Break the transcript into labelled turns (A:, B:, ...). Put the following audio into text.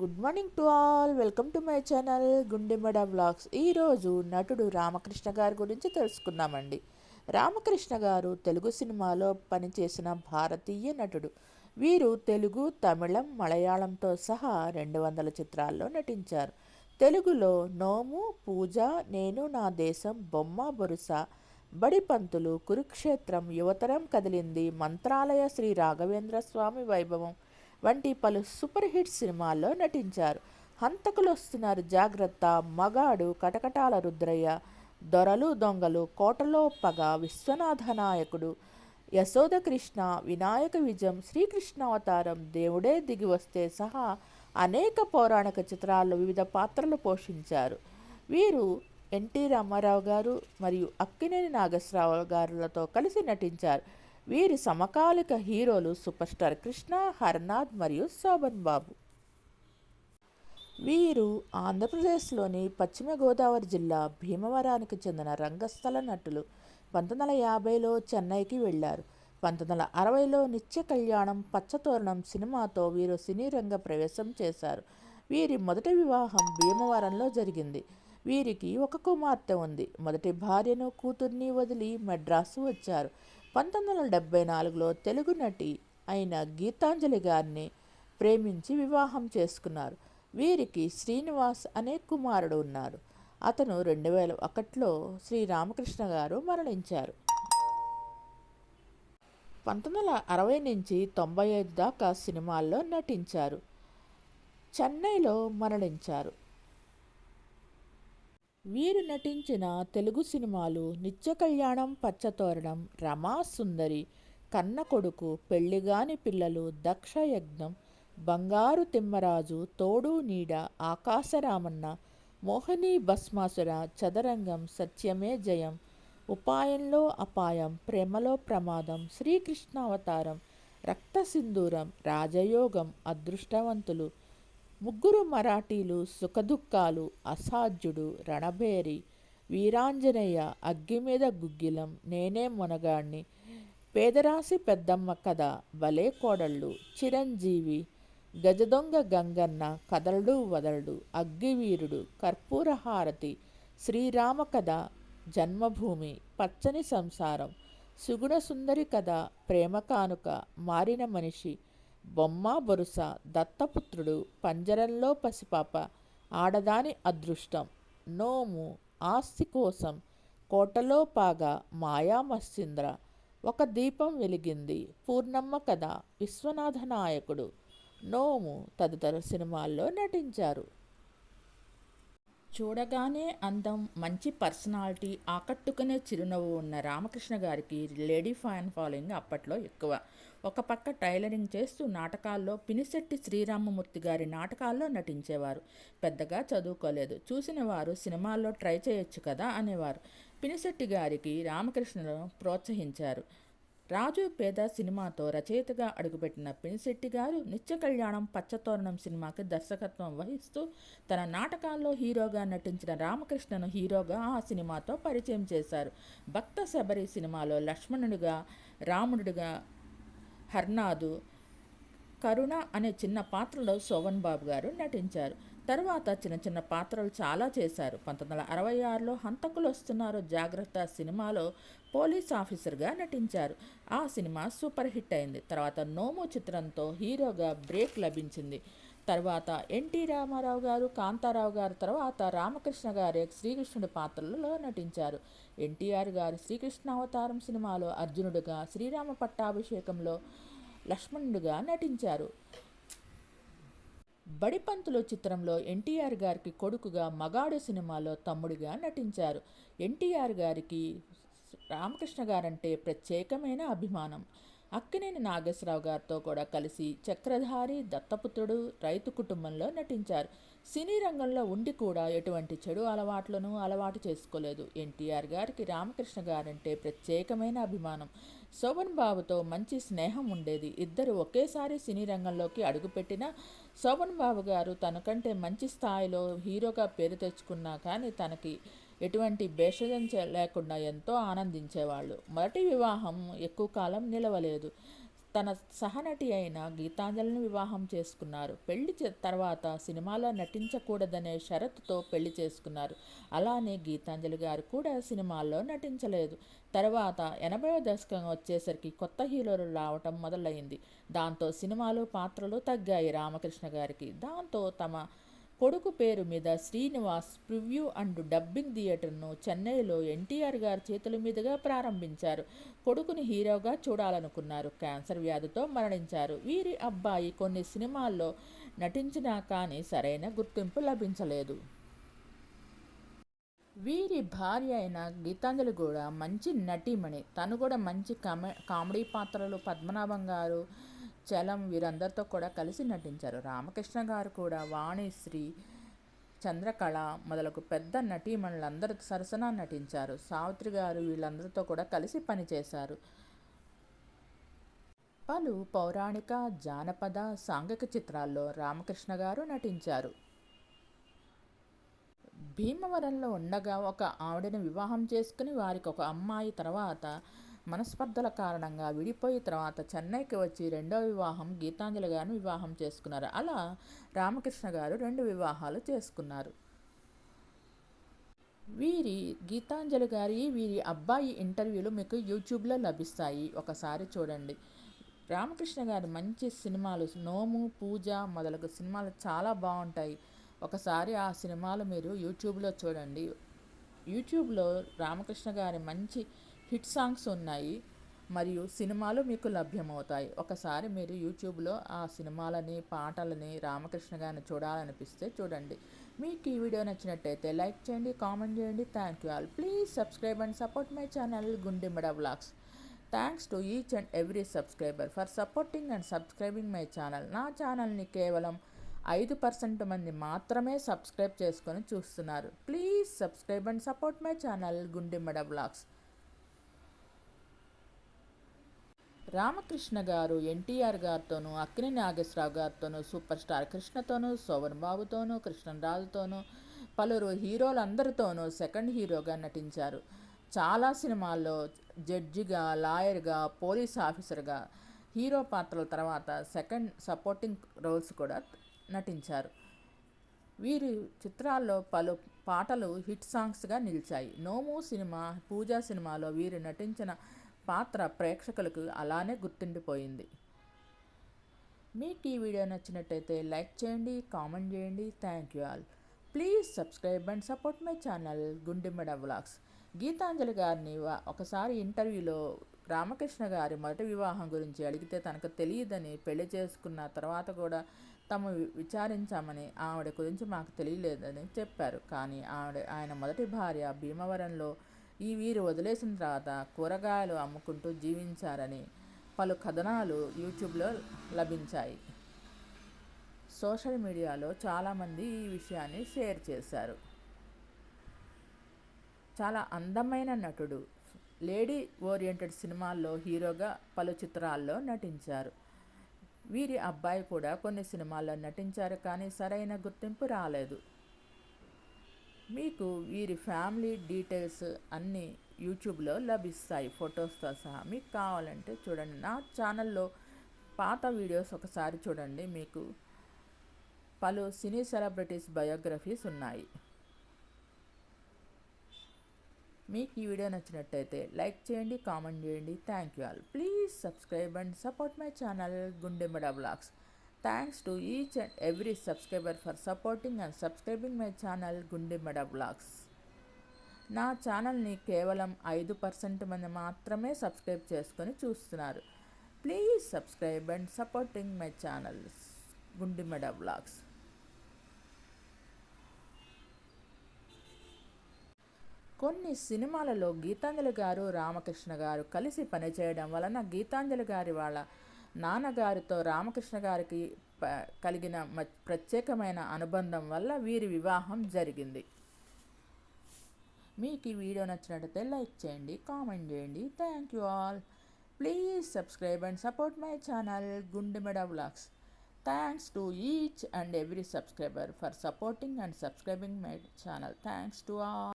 A: Good morning to all welcome to my channel Gundemada vlogs ఈరోజు నటుడు రామకృష్ణ గారి గురించి తెలుసుకుందామండి. రామకృష్ణ గారు తెలుగు సినిమాలో పనిచేసిన భారతీయ నటుడు. వీరు తెలుగు తమిళం మలయాళంతో సహా రెండు వందల చిత్రాల్లో నటించారు. తెలుగులో నోము పూజ నేను నా దేశం బొమ్మ బొరుస బడిపంతులు కురుక్షేత్రం యువతరం కదిలింది మంత్రాలయ శ్రీ రాఘవేంద్ర స్వామి వైభవం. వంటి పలు సూపర్ హిట్ సినిమాల్లో నటించారు. హంతకులు వస్తున్నారు జాగ్రత్త మగాడు కటకటాల రుద్రయ్య దొరలు దొంగలు కోటలో పగ విశ్వనాథ నాయకుడు యశోద కృష్ణ వినాయక విజయం శ్రీకృష్ణ అవతారం దేవుడే దిగి వస్తే సహా అనేక పౌరాణిక చిత్రాల్లో వివిధ పాత్రలు పోషించారు. వీరు ఎన్టీ రామారావు గారు మరియు అక్కినేని నాగేశ్వరరావు గారులతో కలిసి నటించారు. వీరి సమకాలిక హీరోలు సూపర్ స్టార్ కృష్ణ హర్నాథ్ మరియు శోభన్ బాబు. వీరు ఆంధ్రప్రదేశ్లోని పశ్చిమ గోదావరి జిల్లా భీమవరానికి చెందిన రంగస్థల నటులు. పంతొమ్మిది వందల యాభైలో చెన్నైకి వెళ్ళారు. పంతొమ్మిది వందల అరవైలో నిత్య కళ్యాణం పచ్చతోరణం సినిమాతో వీరు సినీ రంగ ప్రవేశం చేశారు. వీరి మొదటి వివాహం భీమవరంలో జరిగింది. వీరికి ఒక కుమార్తె ఉంది. మొదటి భార్యను కూతుర్ని వదిలి మెడ్రాసు వచ్చారు. పంతొమ్మిది వందల డెబ్బై నాలుగులో తెలుగు నటి అయిన గీతాంజలి గారిని ప్రేమించి వివాహం చేసుకున్నారు. వీరికి శ్రీనివాస్ అనే కుమారుడు ఉన్నారు. అతను రెండు వేల ఒకటిలో శ్రీ రామకృష్ణ గారు మరణించారు. పంతొమ్మిది వందల అరవై నుంచి తొంభై ఐదు దాకా సినిమాల్లో నటించారు. చెన్నైలో మరణించారు. వీరు నటించిన తెలుగు సినిమాలు నిత్య కళ్యాణం పచ్చతోరణం రమా సుందరి కన్న కొడుకు పెళ్ళిగాని పిల్లలు దక్షయజ్ఞం బంగారు తిమ్మరాజు తోడు నీడ ఆకాశరామన్న మోహిని భస్మాసుర చదరంగం సత్యమే జయం ఉపాయంలో అపాయం ప్రేమలో ప్రమాదం శ్రీకృష్ణావతారం రక్త సింధూరం రాజయోగం అదృష్టవంతులు ముగ్గురు మరాఠీలు సుఖదుఖాలు అసాధ్యుడు రణభేరి వీరాంజనేయ అగ్గి మీద గుగ్గిలం నేనే మునగాణ్ణి పేదరాశి పెద్దమ్మ కథ భలే కోడళ్ళు చిరంజీవి గజదొంగ గంగన్న కదలడు వదలడు అగ్గివీరుడు కర్పూరహారతి శ్రీరామ కథ జన్మభూమి పచ్చని సంసారం సుగుణ సుందరి కథ ప్రేమ కానుక మారిన మనిషి బొమ్మ బొరుస దత్తపుత్రుడు పంజరంలో పసిపాప ఆడదాని అదృష్టం నోము ఆస్తి కోసం కోటలో పాగా మాయా మత్స్యంద్ర. ఒక దీపం వెలిగింది పూర్ణమ్మ కథ విశ్వనాథ నాయకుడు. నోము తదితర సినిమాల్లో నటించారు. చూడగానే అందం మంచి పర్సనాలిటీ ఆకట్టుకునే చిరునవ్వు ఉన్న రామకృష్ణ గారికి లేడీ ఫ్యాన్ ఫాలోయింగ్ అప్పట్లో ఎక్కువ. ఒక పక్క టైలరింగ్ చేస్తూ నాటకాల్లో పినిశెట్టి శ్రీరామమూర్తి గారి నాటకాల్లో నటించేవారు. పెద్దగా చదువుకోలేదు. చూసిన వారు సినిమాల్లో ట్రై చేయొచ్చు కదా అనేవారు. పినిశెట్టి గారికి రామకృష్ణను ప్రోత్సహించారు. రాజు పేద సినిమాతో రచయితగా అడుగుపెట్టిన పినిశెట్టి గారు నిత్య కళ్యాణం పచ్చతోరణం సినిమాకి దర్శకత్వం వహిస్తూ తన నాటకాల్లో హీరోగా నటించిన రామకృష్ణను హీరోగా ఆ సినిమాతో పరిచయం చేశారు. భక్త శబరి సినిమాలో లక్ష్మణుడిగా రాముడిగా హర్నాథు కరుణ అనే చిన్న పాత్రలో శోభన్ బాబు గారు నటించారు. తర్వాత చిన్న చిన్న పాత్రలు చాలా చేశారు. పంతొమ్మిది వందల అరవై ఆరులో హంతకులు వస్తున్నారు జాగ్రత్త సినిమాలో పోలీస్ ఆఫీసర్గా నటించారు. ఆ సినిమా సూపర్ హిట్ అయింది. తర్వాత నోము చిత్రంతో హీరోగా బ్రేక్ లభించింది. తర్వాత ఎన్టీ రామారావు గారు కాంతారావు గారు తర్వాత రామకృష్ణ గారే శ్రీకృష్ణుడి పాత్రలలో నటించారు. ఎన్టీఆర్ గారు శ్రీకృష్ణ అవతారం సినిమాలో అర్జునుడిగా శ్రీరామ పట్టాభిషేకంలో లక్ష్మణుడుగా నటించారు. బడిపంతులు చిత్రంలో ఎన్టీఆర్ గారికి కొడుకుగా మగాడు సినిమాలో తమ్ముడిగా నటించారు. ఎన్టీఆర్ గారికి రామకృష్ణ గారంటే ప్రత్యేకమైన అభిమానం. అక్కినేని నాగేశ్వరరావు గారితో కూడా కలిసి చక్రధారి దత్తపుత్రుడు రైతు కుటుంబంలో నటించారు. సినీ రంగంలో ఉండి కూడా ఎటువంటి చెడు అలవాట్లను అలవాటు చేసుకోలేదు. ఎన్టీఆర్ గారికి రామకృష్ణ గారంటే ప్రత్యేకమైన అభిమానం. శోభన్ బాబుతో మంచి స్నేహం ఉండేది. ఇద్దరు ఒకేసారి సినీ రంగంలోకి అడుగుపెట్టిన శోభన్ బాబు గారు తనకంటే మంచి స్థాయిలో హీరోగా పేరు తెచ్చుకున్నా కానీ తనకి ఎటువంటి భేషజం లేకుండా ఎంతో ఆనందించేవాళ్ళు. మొదటి వివాహం ఎక్కువ కాలం నిలవలేదు. తన సహనటి అయిన గీతాంజలిని వివాహం చేసుకున్నారు. పెళ్ళి తర్వాత సినిమాలో నటించకూడదనే షరతుతో పెళ్ళి చేసుకున్నారు. అలానే గీతాంజలి గారు కూడా సినిమాల్లో నటించలేదు. తర్వాత ఎనభైవ దశకం వచ్చేసరికి కొత్త హీరోలు రావటం మొదలైంది. దాంతో సినిమాలు పాత్రలు తగ్గాయి రామకృష్ణ గారికి. దాంతో తమ కొడుకు పేరు మీద శ్రీనివాస్ ప్రివ్యూ అండ్ డబ్బింగ్ థియేటర్ను చెన్నైలో ఎన్టీఆర్ గారి చేతుల మీదుగా ప్రారంభించారు. కొడుకుని హీరోగా చూడాలనుకున్నారు. క్యాన్సర్ వ్యాధితో మరణించారు. వీరి అబ్బాయి కొన్ని సినిమాల్లో నటించినా కానీ సరైన గుర్తింపు లభించలేదు. వీరి భార్య అయిన గీతాంజలి కూడా మంచి నటీమణి. తను కూడా మంచి కామెడీ పాత్రలు. పద్మనాభం గారు చలం వీరందరితో కూడా కలిసి నటించారు. రామకృష్ణ గారు కూడా వాణిశ్రీ చంద్రకళ మొదలగు పెద్ద నటీమణులందరూ సరసన నటించారు. సావిత్రి గారు వీళ్ళందరితో కూడా కలిసి పనిచేశారు. పలు పౌరాణిక జానపద సాంఘిక చిత్రాల్లో రామకృష్ణ గారు నటించారు. భీమవరంలో ఉండగా ఒక ఆవిడని వివాహం చేసుకుని వారికి ఒక అమ్మాయి తర్వాత మనస్పర్ధల కారణంగా విడిపోయి తర్వాత చెన్నైకి వచ్చి రెండో వివాహం గీతాంజలి గారిని వివాహం చేసుకున్నారు. అలా రామకృష్ణ గారు రెండు వివాహాలు చేసుకున్నారు. వీరి గీతాంజలి గారి వీరి అబ్బాయి ఇంటర్వ్యూలు మీకు యూట్యూబ్లో లభిస్తాయి. ఒకసారి చూడండి. రామకృష్ణ గారి మంచి సినిమాలు నోము పూజ మొదలగు సినిమాలు చాలా బాగుంటాయి. ఒకసారి ఆ సినిమాలు మీరు యూట్యూబ్లో చూడండి. యూట్యూబ్లో రామకృష్ణ గారి మంచి హిట్ సాంగ్స్ ఉన్నాయి మరియు సినిమాలు మీకు లభ్యమవుతాయి. ఒకసారి మీరు యూట్యూబ్లో ఆ సినిమాలని పాటలని రామకృష్ణ గారిని చూడాలనిపిస్తే చూడండి. మీకు ఈ వీడియో నచ్చినట్టయితే లైక్ చేయండి కామెంట్ చేయండి. Thank you all. Please subscribe and support my channel Gundemada vlogs. Thanks to each and every subscriber for supporting and subscribing my channel. నా ఛానల్ని కేవలం ఐదు పర్సెంట్ మంది మాత్రమే సబ్స్క్రైబ్ చేసుకొని చూస్తున్నారు. Please subscribe and support my channel Gundemada vlogs. Ramakrishna garu NTR గారితోనూ Akkineni Nageswararao గారితోనూ super star కృష్ణతోనూ శోభన్ బాబుతోనూ కృష్ణరాజుతోనూ పలువురు హీరోలందరితోనూ సెకండ్ హీరోగా నటించారు. చాలా సినిమాల్లో జడ్జిగా లాయర్గా పోలీస్ ఆఫీసర్గా హీరో పాత్రల తర్వాత సెకండ్ సపోర్టింగ్ రోల్స్ కూడా నటించారు. వీరి చిత్రాల్లో పలు పాటలు హిట్ సాంగ్స్గా నిలిచాయి. నోము సినిమా పూజా సినిమాలో వీరు నటించిన పాత్ర ప్రేక్షకులకు అలానే గుర్తుండిపోయింది. మీకు ఈ వీడియో నచ్చినట్టయితే లైక్ చేయండి కామెంట్ చేయండి. Thank you all. Please subscribe and support my channel Gundemeda vlogs. Geethanjali గారిని ఒకసారి ఇంటర్వ్యూలో రామకృష్ణ గారి మొదటి వివాహం గురించి అడిగితే తనకు తెలియదని పెళ్ళి చేసుకున్న తర్వాత కూడా తమ విచారించామని ఆవిడ గురించి మాకు తెలియలేదని చెప్పారు. కానీ ఆవిడ ఆయన మొదటి భార్య భీమవరంలో ఈ వీరు వదిలేసిన తర్వాత కూరగాయలు అమ్ముకుంటూ జీవించారని పలు కథనాలు యూట్యూబ్లో లభించాయి. సోషల్ మీడియాలో చాలామంది ఈ విషయాన్ని షేర్ చేశారు. చాలా అందమైన నటుడు లేడీ ఓరియంటెడ్ సినిమాల్లో హీరోగా పలు చిత్రాల్లో నటించారు. వీరి అబ్బాయి కూడా కొన్ని సినిమాల్లో నటించారు కానీ సరైన గుర్తింపు రాలేదు. మీకు వీరి ఫ్యామిలీ డీటెయిల్స్ అన్నీ యూట్యూబ్లో లభిస్తాయి ఫొటోస్తో సహా. మీకు కావాలంటే చూడండి. నా ఛానల్లో పాత వీడియోస్ ఒకసారి చూడండి. మీకు పలు సినీ సెలబ్రిటీస్ బయోగ్రఫీస్ ఉన్నాయి. మీకు ఈ వీడియో నచ్చినట్టయితే లైక్ చేయండి కామెంట్ చేయండి. Thank you all. Please subscribe and support my channel Gundemada blogs thanks to each and every subscriber for supporting and subscribing my channel Gundemada blogs నా ఛానల్ని కేవలం ఐదు పర్సెంట్ మంది మాత్రమే సబ్స్క్రైబ్ చేసుకొని చూస్తున్నారు. Please subscribe and supporting my channel Gundemeda blogs కొన్ని సినిమాలలో గీతాంజలి గారు రామకృష్ణ గారు కలిసి పనిచేయడం వలన గీతాంజలి గారి వాళ్ళ నాన్నగారితో రామకృష్ణ గారికి కలిగిన ప్రత్యేకమైన అనుబంధం వల్ల వీరి వివాహం జరిగింది. మీకు ఈ వీడియో నచ్చినట్లయితే లైక్ చేయండి కామెంట్ చేయండి. Thank you all. Please subscribe and support my channel Gundemeda vlogs. Thanks to each and every subscriber for supporting and subscribing my channel. Thanks to all.